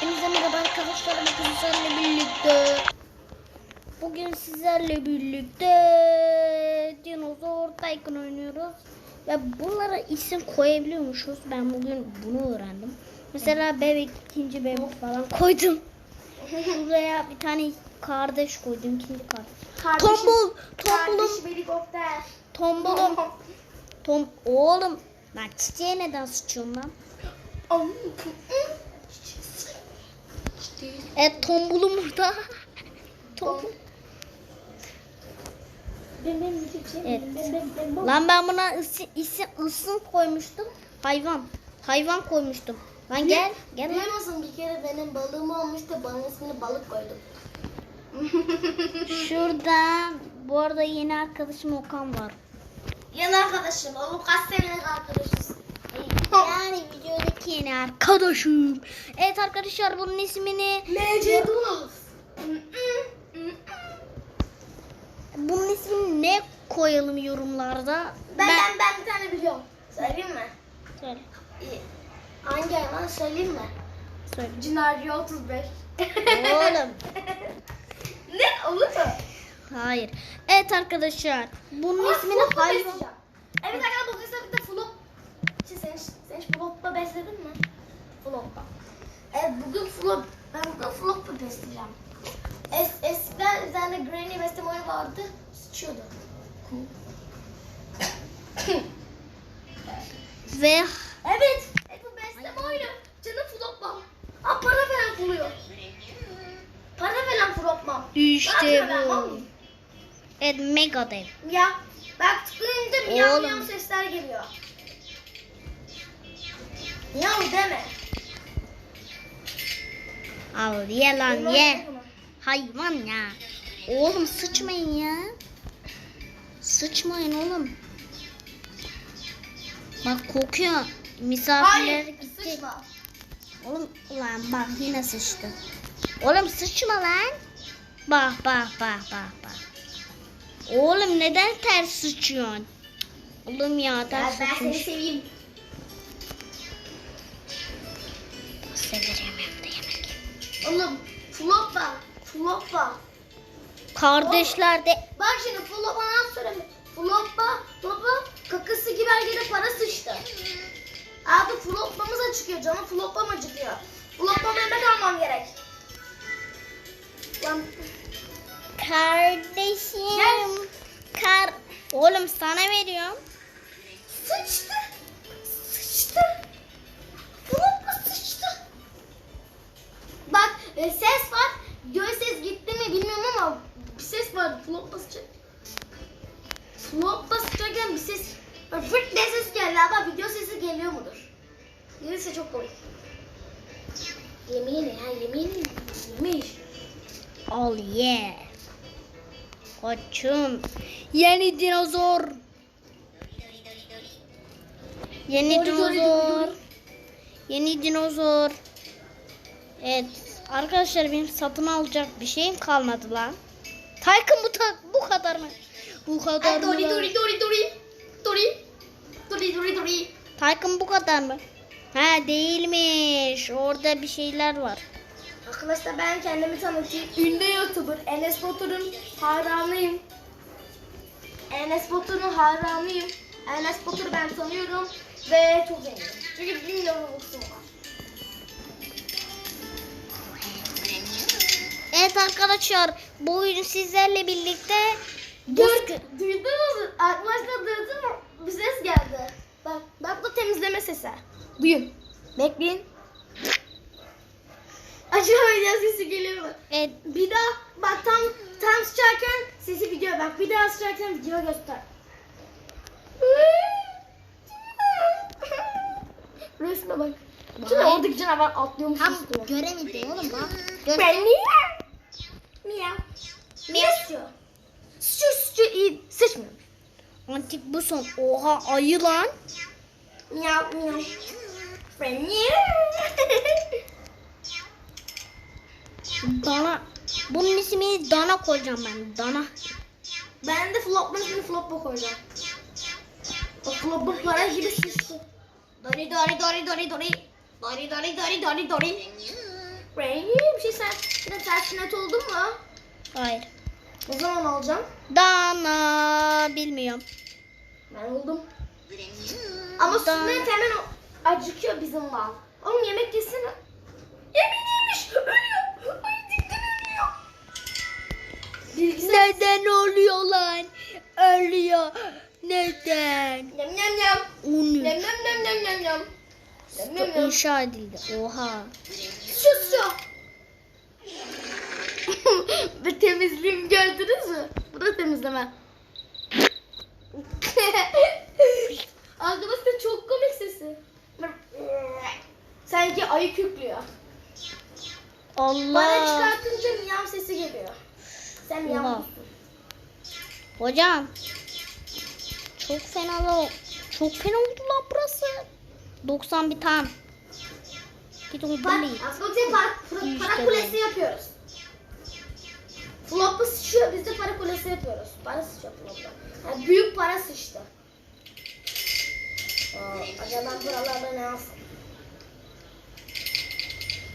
Hepinize merhaba arkadaşlar. Bugün sizlerle birlikte Bugün sizlerle birlikte Dinozor Tycoon oynuyoruz. Ve bunlara isim koyabiliyormuşuz. Ben bugün bunu öğrendim. Mesela bebek, ikinci bebek falan koydum. Buraya bir tane kardeş koydum. ikinci kardeş. Tombul, tombulum, helikopter. tombulum. Tom, oğlum. Ben çiçeğe neden sıçıyorum lan? Evet tombulum burada. Tombul. Evet. Lan ben buna isim, isim, isim koymuştum. Hayvan. Hayvan koymuştum. Lan gel. Gel lan. Duymasın bir kere benim balığım olmuştu. Bana ismini balık koydum. Şurada bu arada yeni arkadaşım Okan var. Yan arkadaşım. Oğlum kaç senelik arkadaşız. Yani videodaki yeni arkadaşım. Evet arkadaşlar bunun ismini MC Dunas. bunun ismini ne koyalım yorumlarda? Ben, ben, ben bir tane biliyorum. Söyleyeyim mi? Söyle. İyi. Hangi hayvan söyleyeyim mi? Söyle. Cinarcı 35. Oğlum. ne olur mu? Hayır. Evet arkadaşlar. Bunun ismini Flop'la hayvan. Evet arkadaşlar bugün size bir de flop. Şey, sen, hiç- flop'la besledin mi? Flop'la. Evet bugün flop. Ben bugün flop'la besleyeceğim. Es, eskiden bir tane granny besleme oyunu vardı. Sıçıyordu. Ve Evet. Evet bu besleme oyunu. Canım flop'la. Aa para falan buluyor. Para falan flop'la. işte bu. Evet mega dev. Ya bak tıklayınca miyav miyav sesler geliyor. Miyav deme. Al ye lan ye. Hayvan ya. Oğlum sıçmayın ya. Sıçmayın oğlum. Bak kokuyor. Misafirler Hayır gitti. sıçma. Oğlum ulan bak yine sıçtı. Oğlum sıçma lan. Bak bak bak bak bak. Oğlum neden ters sıçıyorsun? Oğlum ya Ya ters ben seni sıçmış. seveyim. Oğlum floppa. Floppa. Kardeşler de Bak şimdi floppa ne yapsın? Floppa, floppa kakası gibi her yere para sıçtı. Abi floppamız acıkıyor canım. Floppam acıkıyor. Floppam yemek almam gerek. Lan Kardeşim. Gel. Kar. Oğlum sana veriyorum. sıçtı. Sıçtı. Koçum. Yeni dinozor. Yeni Dori, dinozor. dori, dori. Yeni dinozor. Evet. Arkadaşlar benim satın alacak bir şeyim kalmadı lan. Taykın bu ta- bu kadar mı? Bu kadar Ay, mı? Dori dori dori dori. Dori. Dori dori dori. Taykın bu kadar mı? Ha değilmiş. Orada bir şeyler var. Arkadaşlar ben kendimi tanıtayım. Ünlü YouTuber Enes Batur'un hayranıyım. Enes Batur'un hayranıyım. Enes Batur'u ben tanıyorum ve çok zenginim. Çünkü 1 milyon Robux'um var. Evet arkadaşlar bu oyun sizlerle birlikte Dur, duydunuz mu? Arkadaşlar duydunuz mu? Bir ses geldi. Bak, bak bu temizleme sesi. Duyun. Bekleyin. Acaba video sesi geliyor mu? Evet, Bir daha bak tam tam sıçarken sesi video bak. Bir daha sıçarken video göster. Resme bak. Şimdi oradaki canavar atlıyormuş tam üstüne. göremedi oğlum bak. Gör- Ben niye? Miyav. Miyav sıçıyor. Sıçıyor sıçıyor iyi. Sıçmıyor. Antik bu son. Oha ayı lan. Miyav miyav. Ben niye? Dana. Bunun ismini Dana koyacağım ben. Dana. ben de flop'un ismini flop'a koyacağım. O flop'un para gibi sıçtı. Dori dori dori dori dori. Dori dori dori dori dori. Rengi bir şey sen yine tersi net oldun mu? Hayır. Ne zaman olacağım? Dana bilmiyorum. Ben oldum. Ama Dan- sünnet hemen o- acıkıyor bizim mal. Oğlum yemek yesene. Yemin yemiş. Ölüyor. Ay cidden ölüyor. Bilgisayar. Neden oluyor lan? Ölüyor. Neden? Yem. Onu. Yem yem yem yem yem yem. Yem yem yem. İnşa edildi. Oha. Şu şu. Bir temizliğimi gördünüz mü? Bu da temizleme. Arkadaşlar çok komik sesi. Sanki ayı kükrüyor. Bana Allah. çıkartınca miyav sesi geliyor. Sen miyav? Hocam. Çok fena. Çok fena oldu lan burası. 91 tam. Git onu Bak, bully. Asgot'ya para, kulesi yapıyoruz. Flop'u sıçıyor, biz de para kulesi yapıyoruz. Para sıçıyor Flop'ta. Yani büyük para sıçtı. Aa, acaba buralarda ne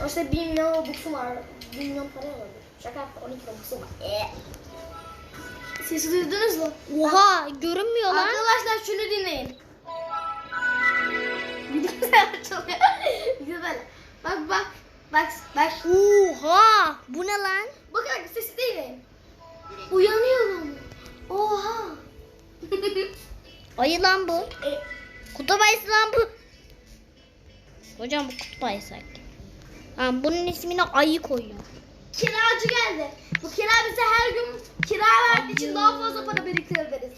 alsam? Sonuçta 1 milyon Robux'um var. 1 milyon para var. Şaka yaptım 12 Robux'um var. Ee. Siz duydunuz mu? Oha görünmüyor lan. Arkadaşlar şunu dinleyin. Güzel açılıyor. Böyle. Bak bak. Bak bak. Oha. Bu ne lan? Bakın sesi dinleyin. Uyanıyorum. Oha. Ayı lan bu. e, Kutup ayısı lan bu. Hocam bu kutup ayısı Ha, bunun ismini ayı koyuyor. kiracı geldi. Bu kira bize her gün kira verdiği için daha fazla para biriktiririz.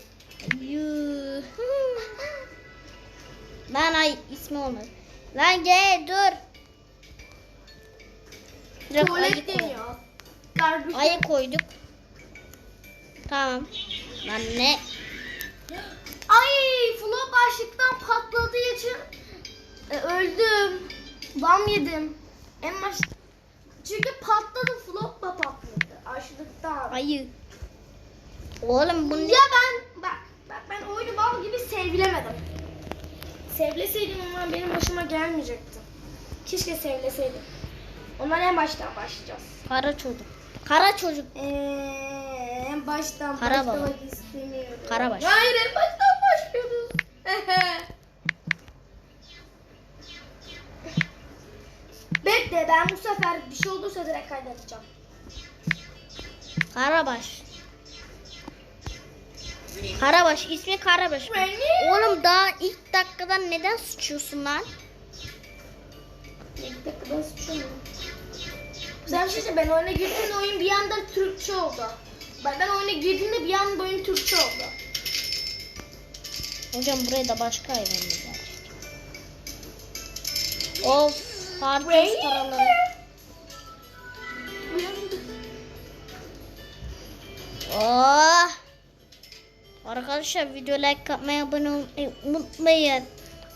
Yuh. Lan ay ismi olmaz. Lan gel dur. Direkt ayı, Tuvalet koy. deniyor. Garbage. ayı koyduk. Tamam. Lan ne? Ay flop açlıktan patladığı için e, öldüm. Bam yedim. En baş... Çünkü patladı flop da patladı. Açlıktan. Ayı. Oğlum bu ne? Ya ben bak bak ben oyunu bal gibi sevlemedim. Sevleseydim onlar benim başıma gelmeyecekti. Keşke sevleseydim. Onlar en baştan başlayacağız. Kara çocuk. Kara çocuk. Ee, en baştan Kara baba. başlamak istemiyorum. Karabaş. Hayır en baştan başlıyoruz. Bekle ben bu sefer bir şey olursa direkt kaydedeceğim. Karabaş. Karabaş. ismi Karabaş. Oğlum daha ilk dakikadan neden sıçıyorsun lan? Bir dakika ben sıçıyorum. Sen şey ben oyuna girdiğimde oyun bir anda Türkçe oldu. Ben, ben oyuna girdiğimde bir anda oyun Türkçe oldu. Hocam buraya da başka hayvan gelecek? Of. Paraları. Uyandım. Oh. Arkadaşlar video like atmayı abone olmayı unutmayın.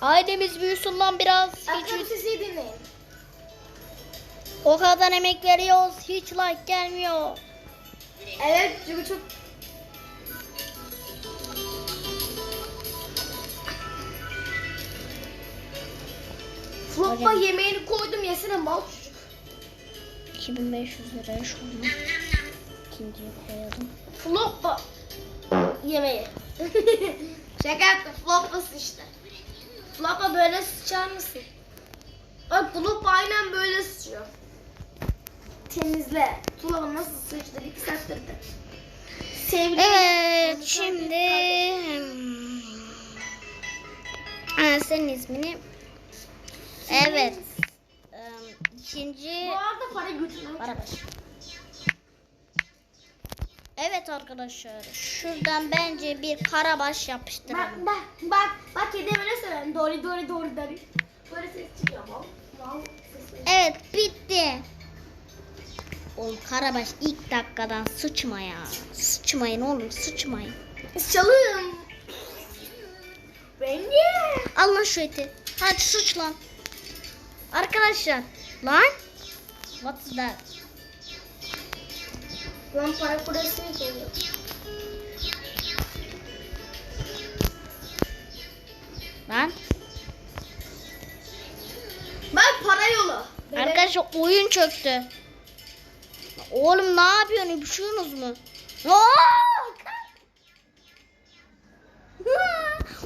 Ailemiz büyüsün lan biraz. Hiç, Arkamı sesi dinleyin. o kadar emek veriyoruz. Hiç like gelmiyor. Evet çünkü çok... Flop'a Hocam. yemeğini koydum yesene mal çocuk. 2500 liraya şunu. İkinciye koyalım. Flop'a yemeği. Şaka yaptım Flop'a sıçtı. Flop'a böyle sıçar mısın? Bak Flop aynen böyle sıçıyor. Temizle. Flop'a nasıl sıçtı? İki saattir de. Sevgili. Evet şimdi hmm, ha, senin ismini evet ikinci Bu arada para götürmem. Karabaş. Evet arkadaşlar şuradan bence bir karabaş Bak yapıştıralım. bak bak bak kedi böyle söylerim. Dori dori dori dori. Böyle ses çıkıyor sesi. Evet bitti. Oğlum karabaş ilk dakikadan sıçma ya. Sıçmayın oğlum sıçmayın. Çalın. Rengi. Al lan şu eti. Hadi sıç lan. Arkadaşlar lan. What is that? Lan para kulesi mi geliyor? Lan. Bak para yolu. Arkadaşlar oyun çöktü. Oğlum ne yapıyorsun? Üşüyorsunuz mu? Aa!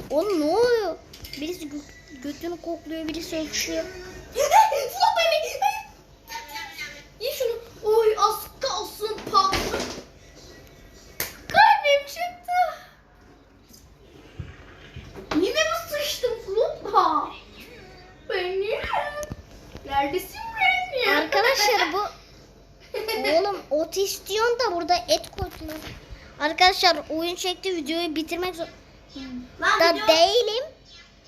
Oğlum ne oluyor? Birisi gö- götünü kokluyor, birisi öpüşüyor. Flop beni. Ye şunu. Oy az kalsın patlı. Kalbim çıktı. Yine mi sıçtım Flop'a? Beni. Neredesin beni? Arkadaşlar bu oğlum ot istiyorsun da burada et koydular. Arkadaşlar oyun çekti videoyu bitirmek zor Lan da video- değilim.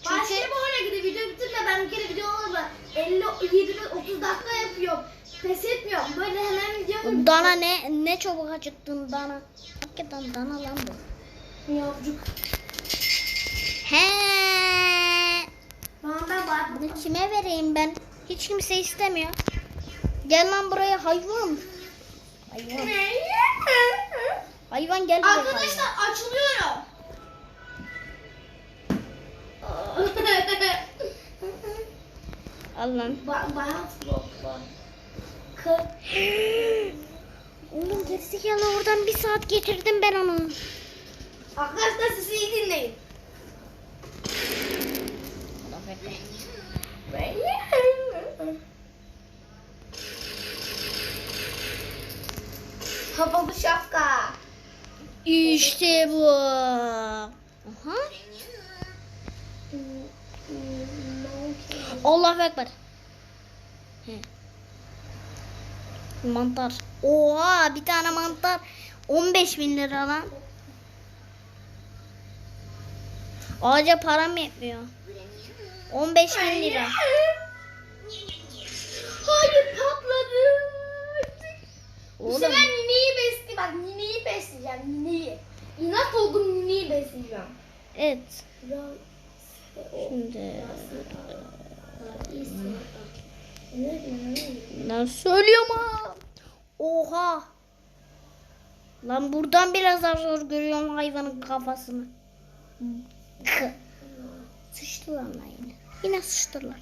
Çünkü bir oyuna gidip video bitirme ben bir kere video olur 50 20 30 dakika yapıyorum. Pes etmiyorum. Böyle hemen video Dana ne ne çabuk acıktın Dana. Hakikaten Dana lan bu. Yavcuk. He. Tamam ben bak. Bunu kime vereyim ben? Hiç kimse istemiyor. Gel lan buraya hayvan. Hayvan. Hayvan gel buraya. hayvan. Arkadaşlar açılıyorum. Al lan. ba bayağı flop var. Oğlum gerizekalı oradan bir saat getirdim ben onu. Arkadaşlar sizi iyi dinleyin. Havalı şapka. İşte bu. Aha. Allahu Ekber. Mantar. Oha bir tane mantar 15 bin lira lan. Ağaca param yetmiyor. 15 bin lira. Hayır patladı. Bu Oğlum. sefer nineyi besleyeceğim. Bak nineyi besleyeceğim. Nineyi. İnat oldum nineyi besleyeceğim. Evet. Şimdi lan söylüyorum ha. Oha. Lan buradan biraz daha zor görüyorum hayvanın kafasını. Sıçtılar lan yine. Yine sıçtılar.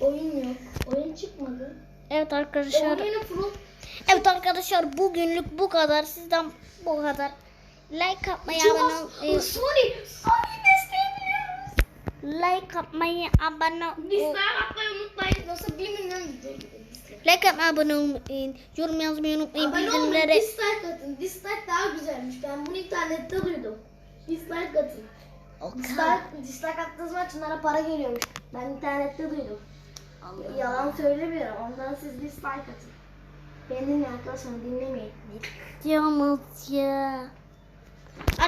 Oyun yok. Oyun çıkmadı. Evet arkadaşlar. Oyunu pro Evet arkadaşlar bugünlük bu kadar. Sizden bu kadar. Like atmayı, abone olmayı. Sony besleyebiliyoruz. like atmayı, abone ol- Dislike atmayı unutmayın. Yoksa 1 milyon like atmayı, abone olmayı, yorum yazmayı unutmayın. Abone. Bildirimlere Dislike atın. Dislike daha güzelmiş. Ben bunu internette duydum. Dislike atın. Dislike, dislike attığınız zaman Çınar'a para geliyormuş. Ben internette duydum. Yalan söylemiyorum. Ondan siz dislike atın. Beni dinleyin arkadaşlar dinlemeyin. Yalnız ya.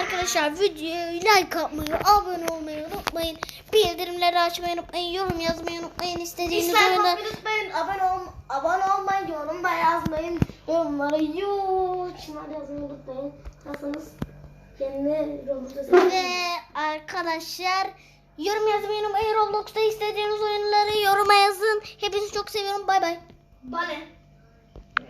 Arkadaşlar videoyu like atmayı, abone olmayı unutmayın. Bildirimleri açmayı unutmayın. Yorum yazmayı unutmayın. İstediğiniz Dislike oyunlar. atmayı unutmayın. Abone, ol, abone olmayın. Yorum da yazmayın. Yorumlara yoo. Çınar yazmayı unutmayın. Yazsanız robotu seçin. Ve arkadaşlar yorum yazmayı unutmayın. Roblox'ta istediğiniz oyunları yoruma yazın. Hepinizi çok seviyorum. Bay bay. Bana.